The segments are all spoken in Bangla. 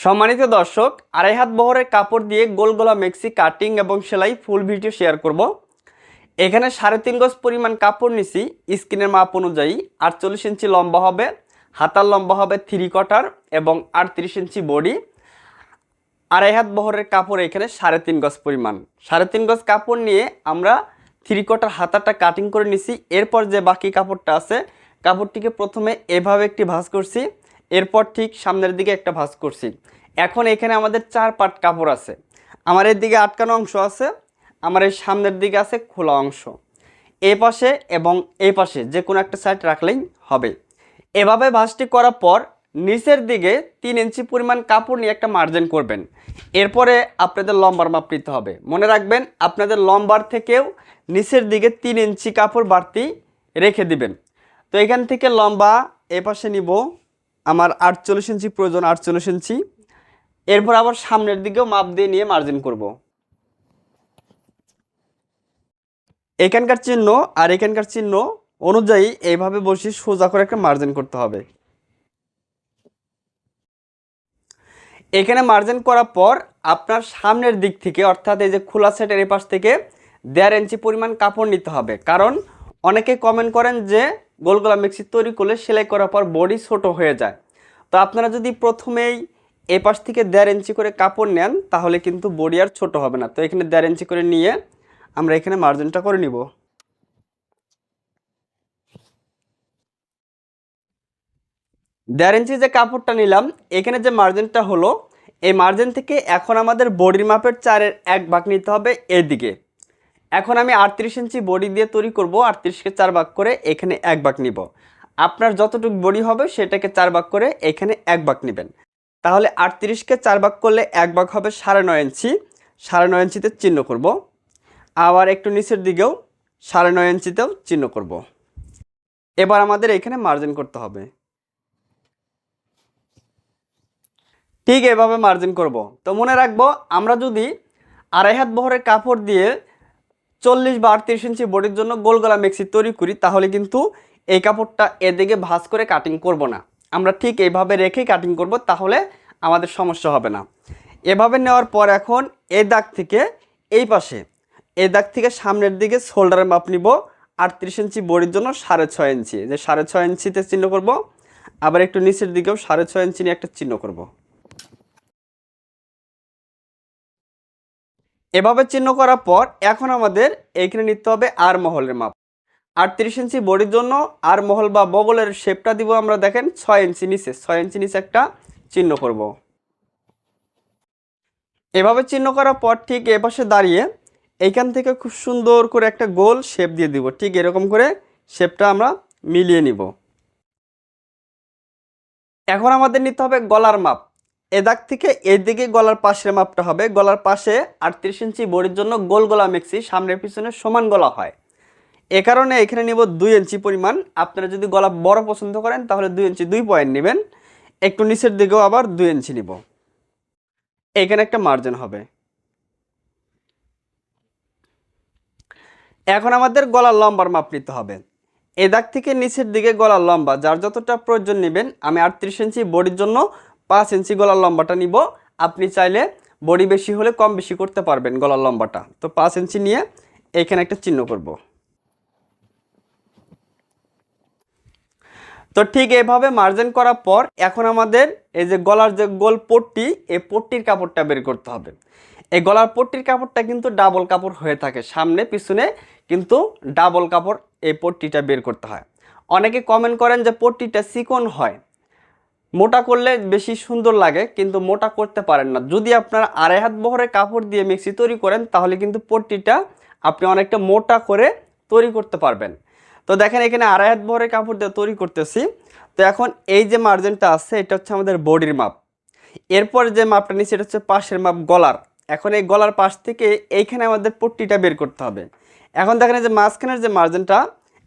সম্মানিত দর্শক, আড়াই হাত বহরের কাপড় দিয়ে গোল গলা মেক্সি কাটিং এবং সেলাই ফুল ভিডিও শেয়ার করব। এখানে সাড়ে তিন গজ পরিমাণ কাপড় নিছি, স্কিনের মাপ অনুযায়ী আটচল্লিশ ইঞ্চি লম্বা হবে, হাতার লম্বা হবে থ্রি কটার এবং আটত্রিশ ইঞ্চি বডি। আড়াই হাত বহরের কাপড় এখানে সাড়ে তিন গজ পরিমাণ। সাড়ে তিন গজ কাপড় নিয়ে আমরা থ্রি কটার হাতাটা কাটিং করে নিছি। এরপর যে বাকি কাপড়টা আছে, কাপড়টিকে প্রথমে এভাবে একটি ভাঁজ করছি। এরপর ঠিক সামনের দিকে একটা ভাঁজ করছি। এখন এখানে আমাদের চার পাট কাপড় আছে। আমার এর দিকে আটকানো অংশ আছে, আমার এই সামনের দিকে আছে খোলা অংশ। এই পাশে এবং এই পাশে যে কোনো একটা সাইড রাখলেই হবে। এভাবে ভাঁজটি করার পর নিচের দিকে তিন ইঞ্চি পরিমাণ কাপড় নিয়ে একটা মার্জিন করবেন। এরপরে আপনাদের লম্বার মাপ নিতে হবে। মনে রাখবেন, আপনাদের লম্বার থেকেও নিচের দিকে তিন ইঞ্চি কাপড় বাড়তি রেখে দিবেন। তো এখান থেকে লম্বা এ পাশে নিব। আমার আটচল্লিশ ইঞ্চি প্রয়োজন আটচল্লিশ ইঞ্চি। এরপর আবার সামনের দিকেও মাপ দিয়ে নিয়ে মার্জিন করব। এখানকার চিহ্ন আর এখানকার চিহ্ন অনুযায়ী এইভাবে বসে সোজা করে একটা মার্জিন করতে হবে। এখানে মার্জিন করার পর আপনার সামনের দিক থেকে, অর্থাৎ এই যে খোলা সেটের এপাশ থেকে দেড় ইঞ্চি পরিমাণ কাপড় নিতে হবে। কারণ অনেকে কমেন্ট করেন যে গোলগোলা মিক্সি তৈরি করলে সেলাই করার পর বডি ছোট হয়ে যায়। তো আপনারা যদি প্রথমেই এ পাশ থেকে দেড় ইঞ্চি করে কাপড় নেন, তাহলে কিন্তু বডি আর ছোট হবে না। তো এখানে দেড় ইঞ্চি করে নিয়ে আমরা এখানে মার্জিনটা করে নিব। দেড় ইঞ্চি যে কাপড়টা নিলাম, এখানে যে মার্জিনটা হলো, এই মার্জিন থেকে এখন আমাদের বডির মাপের চারের এক ভাগ নিতে হবে এদিকে। এখন আমি আটত্রিশ ইঞ্চি বডি দিয়ে তৈরি করব, আটত্রিশকে চার ভাগ করে এখানে এক ভাগ নিব। আপনার যতটুকু বডি হবে সেটাকে চার ভাগ করে এখানে এক ভাগ নেবেন। তাহলে আটত্রিশকে চার ভাগ করলে এক ভাগ হবে সাড়ে নয় ইঞ্চি। সাড়ে নয় ইঞ্চিতে চিহ্ন করব। আবার একটু নিচের দিকেও সাড়ে নয় ইঞ্চিতেও চিহ্ন করব। এবার আমাদের এখানে মার্জিন করতে হবে। ঠিক এভাবে মার্জিন করব। তো মনে রাখব, আমরা যদি আড়াই হাত বহরের কাপড় দিয়ে চল্লিশ বা আটত্রিশ ইঞ্চি বডির জন্য গোল গলা মেক্সি তৈরি করি, তাহলে কিন্তু এই কাপড়টা এদিকে ভাঁজ করে কাটিং করব না। আমরা ঠিক এইভাবে রেখেই কাটিং করব, তাহলে আমাদের সমস্যা হবে না। এভাবে নেওয়ার পর এখন এই দাগ থেকে এই পাশে, এই দাগ থেকে সামনের দিকে শোল্ডারের মাপ নিব, আটত্রিশ ইঞ্চি বডির জন্য সাড়ে ছয় ইঞ্চি। যে সাড়ে ছয় ইঞ্চিতে চিহ্ন করব, আবার একটু নিচের দিকেও সাড়ে ছয় ইঞ্চি নিয়ে একটা চিহ্ন করব। এভাবে চিহ্ন করার পর এখন আমাদের এইখানে নিতে হবে আর মহলের মাপ। আটত্রিশ ইঞ্চি বডির জন্য আর মহল বা বগলের শেপটা দিব আমরা দেখেন ছয় ইঞ্চি নিচে। ছয় ইঞ্চি নিচে একটা চিহ্ন করব। এভাবে চিহ্ন করার পর ঠিক এপাশে দাঁড়িয়ে এইখান থেকে খুব সুন্দর করে একটা গোল শেপ দিয়ে দিব। ঠিক এরকম করে শেপটা আমরা মিলিয়ে নিব। এখন আমাদের নিতে হবে গলার মাপ। এ দাগ থেকে এদিকে গলার পাশের মাপটা হবে। গলার পাশে আটত্রিশ ইঞ্চি বডির জন্য গোল গলা মেক্সি, সামনের পিছনে সমান গলা হয়। এ কারণে এখানে নিব দুই ইঞ্চি পরিমাণ। আপনারা যদি গলা বড় পছন্দ করেন, তাহলে দুই ইঞ্চি, দুই পয়েন্ট নেবেন। একটু নিচের দিকেও আবার দুই ইঞ্চি নিব। এখানে একটা মার্জিন হবে। এখন আমাদের গলার লম্বার মাপ নিতে হবে। এ দাগ থেকে নিচের দিকে গলার লম্বা, যার যতটা প্রয়োজন নেবেন, আমি আটত্রিশ ইঞ্চি বডির জন্য পাঁচ ইঞ্চি গলার লম্বাটা নিব। আপনি চাইলে বডি বেশি হলে কম বেশি করতে পারবেন গলার লম্বাটা। তো পাঁচ ইঞ্চি নিয়ে এখানে একটা চিহ্ন করব। তো ঠিক এভাবে মার্জিন করার পর এখন আমাদের এই যে গলার যে গোল পট্টি এই পট্টির কাপড়টা বের করতে হবে। এই গলার পট্টির কাপড়টা কিন্তু ডাবল কাপড় হয়ে থাকে। সামনে, পিছনে কিন্তু ডাবল কাপড় এই পট্টিটা বের করতে হয়। অনেকে কমেন্ট করেন যে পট্টিটা চিকন হয়। মোটা করলে বেশি সুন্দর লাগে, কিন্তু মোটা করতে পারেন না। যদি আপনার আড়াই হাত বহরের কাপড় দিয়ে মিক্সি তৈরি করেন, তাহলে কিন্তু পট্টিটা আপনি অনেকটা মোটা করে তৈরি করতে পারবেন। তো দেখেন, এখানে আড়াই হাত বহরের কাপড় দিয়ে তৈরি করতেছি। তো এখন এই যে মার্জিনটা আছে, এটা হচ্ছে আমাদের বডির মাপ। এরপর যে মাপটা নিচ্ছি, এটা হচ্ছে পাশের মাপ, গলার। এখন এই গলার পাশ থেকে এইখানে আমাদের পট্টিটা বের করতে হবে। এখন দেখেন, এই যে মাঝখানের যে মার্জিনটা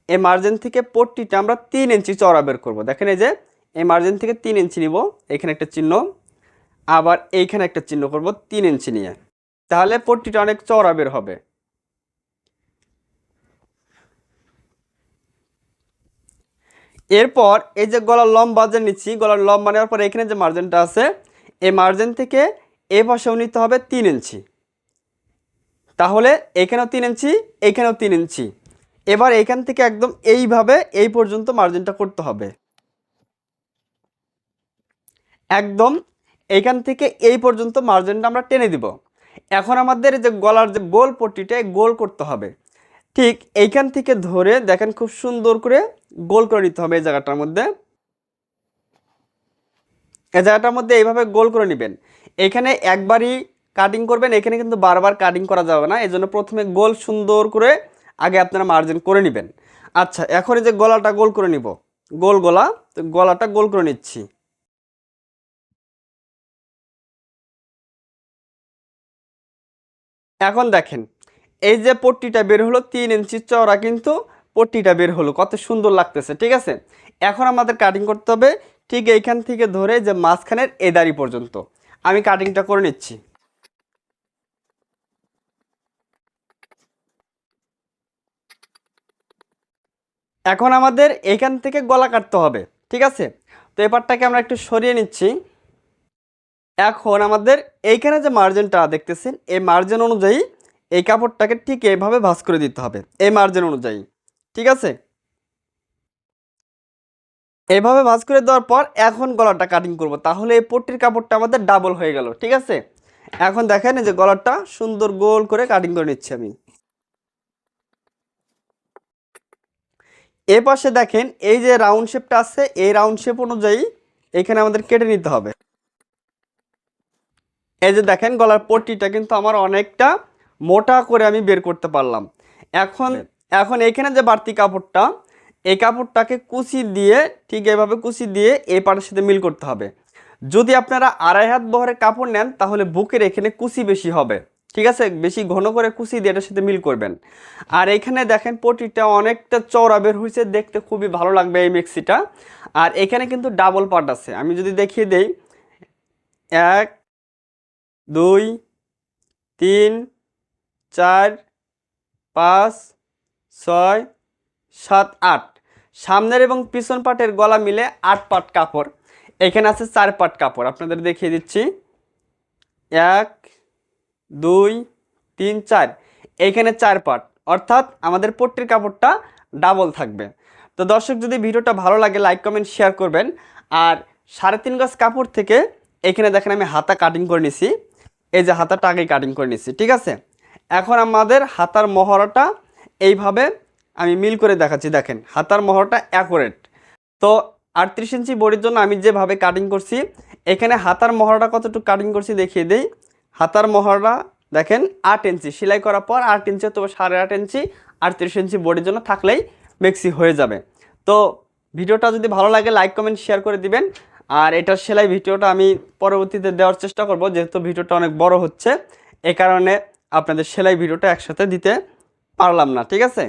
এই মার্জিন থেকে পট্টিটা আমরা তিন ইঞ্চি চড়া বের করব। দেখেন, এই যে এই মার্জিন থেকে তিন ইঞ্চি নিব, এখানে একটা চিহ্ন। আবার এইখানে একটা চিহ্ন করব, তিন ইঞ্চি নিয়ে। তাহলে পট্টিটা অনেক চড়া বের হবে। এরপর এই যে গলার লম্বা যে নিচ্ছি, গলার লম্বা নেওয়ার পর এখানে যে মার্জিনটা আছে, এই মার্জিন থেকে এ পাশেও নিতে হবে তিন ইঞ্চি তাহলে এখানেও তিন ইঞ্চি এখানেও তিন ইঞ্চি এবার এখান থেকে একদম এইভাবে এই পর্যন্ত মার্জিনটা করতে হবে। একদম এইখান থেকে এই পর্যন্ত মার্জিনটা আমরা টেনে দিব। এখন আমাদের যে গলার যে গোল পট্টিটা গোল করতে হবে। ঠিক এইখান থেকে ধরে দেখেন খুব সুন্দর করে গোল করে নিতে হবে এই জায়গাটার মধ্যে। এই জায়গাটার মধ্যে এইভাবে গোল করে নেবেন। এখানে একবারই কাটিং করবেন, এখানে কিন্তু বারবার কাটিং করা যাবে না। এই জন্য প্রথমে গোল সুন্দর করে আগে আপনারা মার্জিন করে নেবেন। আচ্ছা এখন এই যে গলাটা গোল করে নিব। গোল গলা, তো গলাটা গোল করে নিচ্ছি। এখন দেখেন, এই যে পট্টিটা বের হলো তিন ইঞ্চি চওড়া কিন্তু পট্টিটা বের হলো, কত সুন্দর লাগতেছে, ঠিক আছে? এখন আমাদের কাটিং করতে হবে ঠিক এইখান থেকে ধরে যে মাঝখানের এ দাড়ি পর্যন্ত। আমি কাটিংটা করে নিচ্ছি। এখন আমাদের এখান থেকে গলা কাটতে হবে, ঠিক আছে? তো এবারটাকে আমরা একটু সরিয়ে নিচ্ছি। এখন আমাদের এইখানে যে মার্জিনটা দেখতেছেন, এই মার্জিন অনুযায়ী এই কাপড়টাকে ঠিক এইভাবে ভাঁজ করে দিতে হবে, এই মার্জিন অনুযায়ী। ঠিক আছে? এইভাবে ভাঁজ করে দেওয়ার পর এখন গলাটা কাটিং করব, তাহলে এই পট্টির কাপড়টা আমাদের ডাবল হয়ে গেল, ঠিক আছে? এখন দেখেন এই যে গলাটা সুন্দর গোল করে কাটিং করে নিচ্ছি আমি। এ পাশে দেখেন এই যে রাউন্ড শেপটা আছে, এই রাউন্ড শেপ অনুযায়ী এখানে আমাদের কেটে নিতে হবে। এই যে দেখেন গলার পট্টিটা কিন্তু আমার অনেকটা মোটা করে আমি বের করতে পারলাম। এখন এখন এখানে যে বাড়তি কাপড়টা এই কাপড়টাকে কুচি দিয়ে ঠিক এভাবে কুচি দিয়ে এই পাটের সাথে মিল করতে হবে। যদি আপনারা আড়াই হাত বহরের কাপড় নেন তাহলে বুকের এখানে কুচি বেশি হবে। ঠিক আছে? বেশি ঘন করে কুচি দিয়ে এটার সাথে মিল করবেন। আর এখানে দেখেন পটিটা অনেকটা চওড়া বের হয়েছে দেখতে খুবই ভালো লাগবে এই মিক্সিটা। আর এখানে কিন্তু ডাবল পার্ট আছে। আমি যদি দেখিয়ে দেই এক দুই, তিন, চার, পাঁচ, ছয়, সাত, আট। সামনের এবং পিছন পাটের গলা মিলে আট পাট কাপড়। এখানে আছে চার পাট কাপড়। আপনাদের দেখিয়ে দিচ্ছি। এক, দুই, তিন, চার। এইখানে চার পাট। অর্থাৎ আমাদের পট্টির কাপড়টা ডাবল থাকবে। তো দর্শক, যদি ভিডিওটা ভালো লাগে, লাইক, কমেন্ট, শেয়ার করবেন। আর সাড়ে তিন গজ কাপড় থেকে এখানে দেখেন আমি হাতা কাটিং করে নিছি। এই যে হাতাটা আগেই কাটিং করে নিচ্ছি, ঠিক আছে? এখন আমাদের হাতার মহড়াটা এইভাবে আমি মিল করে দেখাচ্ছি, দেখেন, হাতার মহড়াটা অ্যাকুরেট তো আটত্রিশ ইঞ্চি বডির জন্য আমি যেভাবে কাটিং করছি, এখানে হাতার মহড়াটা কতটুকু কাটিং করছি দেখিয়ে দিই। হাতার মহড়া দেখেন, আট ইঞ্চি, সেলাই করার পর আট ইঞ্চি অথবা সাড়ে আট ইঞ্চি, আটত্রিশ ইঞ্চি বডির জন্য থাকলেই মেক্সি হয়ে যাবে। তো ভিডিওটা যদি ভালো লাগে লাইক কমেন্ট শেয়ার করে দিবেন। আর এটার সেলাই ভিডিওটা আমি পরবর্তীতে দেওয়ার চেষ্টা করব, যেহেতু ভিডিওটা অনেক বড় হচ্ছে। এ কারণে আপনাদের সেলাই ভিডিওটা একসাথে দিতে পারলাম না, ঠিক আছে?